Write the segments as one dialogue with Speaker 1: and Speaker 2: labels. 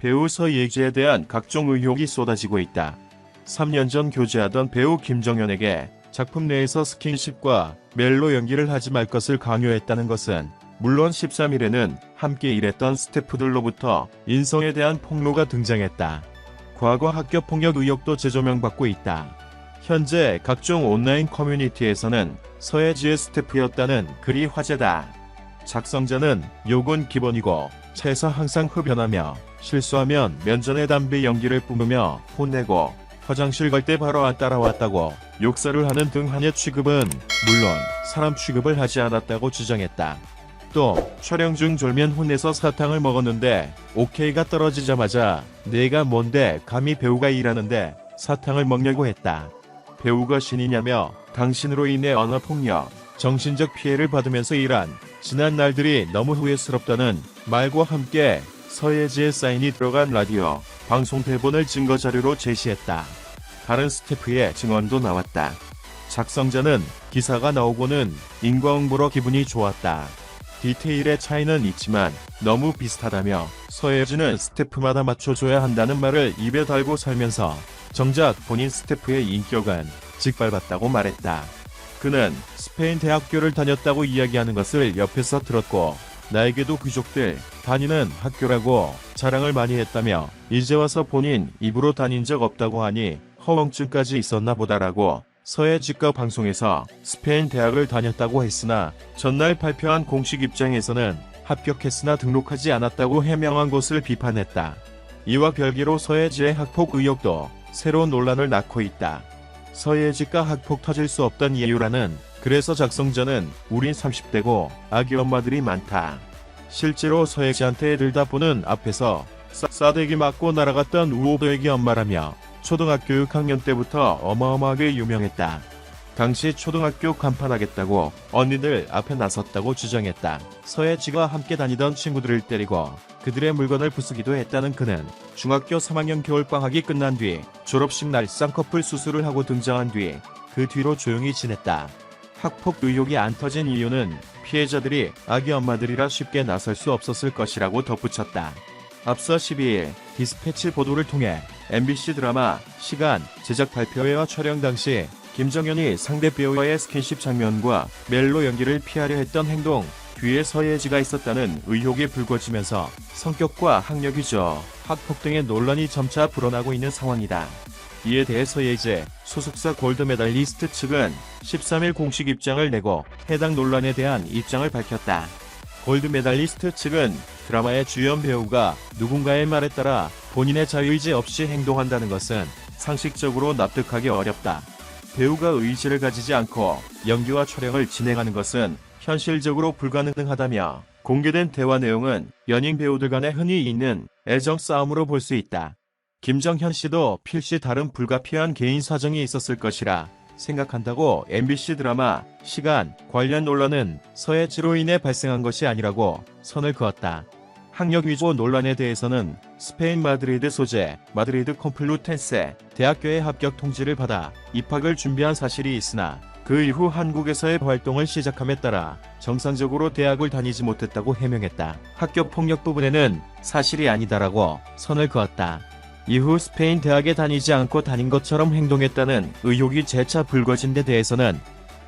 Speaker 1: 배우 서예지에 대한 각종 의혹이 쏟아지고 있다. 3년 전 교제하던 배우 김정현에게 작품 내에서 스킨십과 멜로 연기를 하지 말 것을 강요했다는 것은 물론 13일에는 함께 일했던 스태프들로부터 인성에 대한 폭로가 등장했다. 과거 학교 폭력 의혹도 재조명받고 있다. 현재 각종 온라인 커뮤니티에서는 서예지의 스태프였다는 글이 화제다. 작성자는 욕은 기본이고 차에서 항상 흡연하며 실수하면 면전에 담배 연기를 뿜으며 혼내고 화장실 갈 때 바로 따라왔다고 욕설을 하는 등 한해 취급은 물론 사람 취급을 하지 않았다고 주장했다. 또 촬영 중 졸면 혼내서 사탕을 먹었는데 오케이가 떨어지자마자 내가 뭔데 감히 배우가 일하는데 사탕을 먹냐고 했다. 배우가 신이냐며 당신으로 인해 언어폭력, 정신적 피해를 받으면서 일한 지난 날들이 너무 후회스럽다는 말과 함께 서예지의 사인이 들어간 라디오 방송 대본을 증거 자료로 제시했다. 다른 스태프의 증언도 나왔다. 작성자는 기사가 나오고는 인과응보로 기분이 좋았다. 디테일의 차이는 있지만 너무 비슷하다며 서예지는 스태프마다 맞춰줘야 한다는 말을 입에 달고 살면서 정작 본인 스태프의 인격은 짓밟았다고 말했다. 그는 스페인 대학교를 다녔다고 이야기하는 것을 옆에서 들었고 나에게도 귀족들 다니는 학교라고 자랑을 많이 했다며 이제 와서 본인 입으로 다닌 적 없다고 하니 허언증까지 있었나 보다라고 서해직과 방송에서 스페인 대학을 다녔다고 했으나 전날 발표한 공식 입장에서는 합격했으나 등록하지 않았다고 해명한 것을 비판했다. 이와 별개로 서예지의 학폭 의혹도 새로운 논란을 낳고 있다. 서예지가 학폭 터질 수 없던 이유라는 그래서 작성자는 우린 30대고 아기 엄마들이 많다. 실제로 서예지한테 들다 보는 앞에서 싸, 싸대기 맞고 날아갔던 우호배기 엄마라며 초등학교 6학년 때부터 어마어마하게 유명했다. 당시 초등학교 간판하겠다고 언니들 앞에 나섰다고 주장했다. 서예지가 함께 다니던 친구들을 때리고 그들의 물건을 부수기도 했다는 그는 중학교 3학년 겨울방학이 끝난 뒤 졸업식 날 쌍꺼풀 수술을 하고 등장한 뒤 그 뒤로 조용히 지냈다. 학폭 의혹이 안 터진 이유는 피해자들이 아기 엄마들이라 쉽게 나설 수 없었을 것이라고 덧붙였다. 앞서 12일 디스패치 보도를 통해 MBC 드라마 시간 제작 발표회와 촬영 당시 김정현이 상대 배우와의 스킨십 장면과 멜로 연기를 피하려 했던 행동 뒤에 서예지가 있었다는 의혹이 불거지면서 성격과 학력이죠. 학폭 등의 논란이 점차 불어나고 있는 상황이다. 이에 대해 서 예제 소속사 골드메달리스트 측은 13일 공식 입장을 내고 해당 논란에 대한 입장을 밝혔다. 골드메달리스트 측은 드라마의 주연 배우가 누군가의 말에 따라 본인의 자유의지 없이 행동한다는 것은 상식적으로 납득하기 어렵다. 배우가 의지를 가지지 않고 연기와 촬영을 진행하는 것은 현실적으로 불가능하다며 공개된 대화 내용은 연인 배우들 간에 흔히 있는 애정 싸움으로 볼 수 있다. 김정현 씨도 필시 다른 불가피한 개인 사정이 있었을 것이라 생각한다고 MBC 드라마 시간 관련 논란은 서해지로 인해 발생한 것이 아니라고 선을 그었다. 학력 위조 논란에 대해서는 스페인 마드리드 소재 마드리드 컴플루텐세 대학교의 합격 통지를 받아 입학을 준비한 사실이 있으나 그 이후 한국에서의 활동을 시작함에 따라 정상적으로 대학을 다니지 못했다고 해명했다. 학교 폭력 부분에는 사실이 아니다라고 선을 그었다. 이후 스페인 대학에 다니지 않고 다닌 것처럼 행동했다는 의혹이 재차 불거진 데 대해서는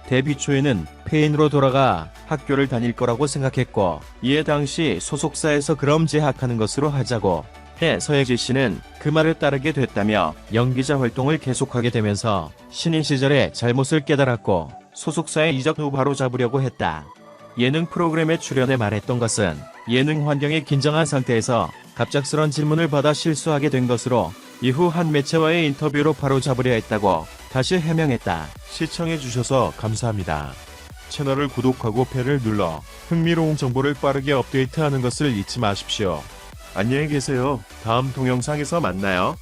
Speaker 1: 데뷔 초에는 페인으로 돌아가 학교를 다닐 거라고 생각했고 이에 당시 소속사에서 그럼 재학하는 것으로 하자고 해 서예지 씨는 그 말을 따르게 됐다며 연기자 활동을 계속하게 되면서 신인 시절에 잘못을 깨달았고 소속사의 이적 후 바로 잡으려고 했다. 예능 프로그램에 출연해 말했던 것은 예능 환경에 긴장한 상태에서 갑작스런 질문을 받아 실수하게 된 것으로 이후 한 매체와의 인터뷰로 바로 잡으려 했다고 다시 해명했다. 시청해주셔서 감사합니다. 채널을 구독하고 배를 눌러 흥미로운 정보를 빠르게 업데이트하는 것을 잊지 마십시오. 안녕히 계세요. 다음 동영상에서 만나요.